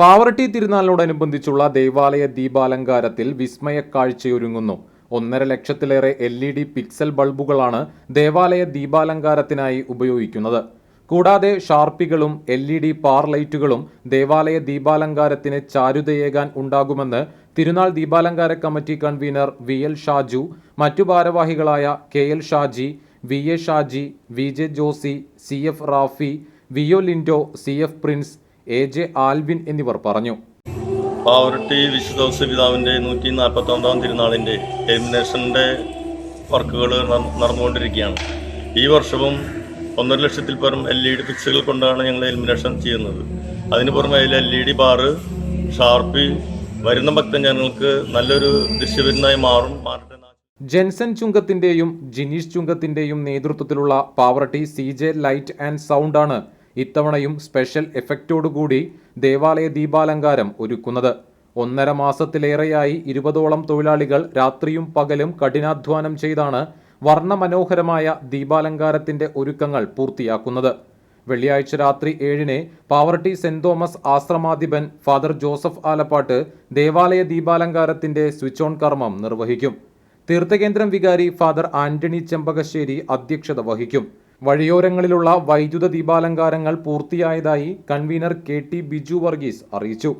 പാവറട്ടി തിരുനാളിനോടനുബന്ധിച്ചുള്ള ദേവാലയ ദീപാലങ്കാരത്തിൽ വിസ്മയ കാഴ്ചയൊരുങ്ങുന്നു. ഒന്നര ലക്ഷത്തിലേറെ എൽ ഇ ഡി പിക്സൽ ബൾബുകളാണ് ദേവാലയ ദീപാലങ്കാരത്തിനായി ഉപയോഗിക്കുന്നത്. കൂടാതെ ഷാർപ്പികളും എൽ ഇ ഡി പാർ ലൈറ്റുകളും ദേവാലയ ദീപാലങ്കാരത്തിന് ചാരുതയേകാൻ ഉണ്ടാകുമെന്ന് തിരുനാൾ ദീപാലങ്കാര committee convener V L Shaju മറ്റു ഭാരവാഹികളായ K L Shaji V A Shaji V J Josy C F Rafi V O Lindo C F Prince A J Alvin എന്നിവർ പറഞ്ഞു. പാവറട്ടി വിശുദ്ധ പിതാവിന്റെ നൂറ്റി നാൽപ്പത്തി ഒമ്പതാം തിരുനാളിന്റെ എലിമിനേഷന്റെ വർക്കുകൾ നടന്നുകൊണ്ടിരിക്കുകയാണ്. ഈ വർഷവും ഒന്നര ലക്ഷത്തിൽ പരം എൽ ഇ ഡി പിക്സുകൾ കൊണ്ടാണ് ഞങ്ങൾ എലിമിനേഷൻ ചെയ്യുന്നത്. അതിന് പുറമെ അതിൽ L E D bar sharpy വരുന്ന ഭക്തജനങ്ങൾക്ക് നല്ലൊരു ദൃശ്യവിരുന്നായി മാറും. ജെൻസൺ ചുങ്കത്തിന്റെയും ജിനീഷ് ചുങ്കത്തിന്റെയും നേതൃത്വത്തിലുള്ള Pavaratty C J light and സൗണ്ടാണ് ഇത്തവണയും സ്പെഷ്യൽ എഫക്റ്റോടുകൂടി ദേവാലയ ദീപാലങ്കാരം ഒരുക്കുന്നത്. ഒന്നര മാസത്തിലേറെയായി ഇരുപതോളം തൊഴിലാളികൾ രാത്രിയും പകലും കഠിനാധ്വാനം ചെയ്താണ് വർണമനോഹരമായ ദീപാലങ്കാരത്തിന്റെ ഒരുക്കങ്ങൾ പൂർത്തിയാക്കുന്നത്. വെള്ളിയാഴ്ച രാത്രി ഏഴിന് പാവർട്ടി സെന്റ് തോമസ് ആശ്രമാധിപൻ ഫാദർ ജോസഫ് ആലപ്പാട്ട് ദേവാലയ ദീപാലങ്കാരത്തിന്റെ സ്വിച്ച് ഓൺ കർമ്മം നിർവഹിക്കും. തീർത്ഥകേന്ദ്രം വികാരി ഫാദർ ആന്റണി ചെമ്പകശ്ശേരി അധ്യക്ഷത വഹിക്കും. വഴിയോരങ്ങളിലുള്ള വൈദ്യുത ദീപാലങ്കാരങ്ങൾ പൂർത്തിയായതായി convener K T Biju Varghese അറിയിച്ചു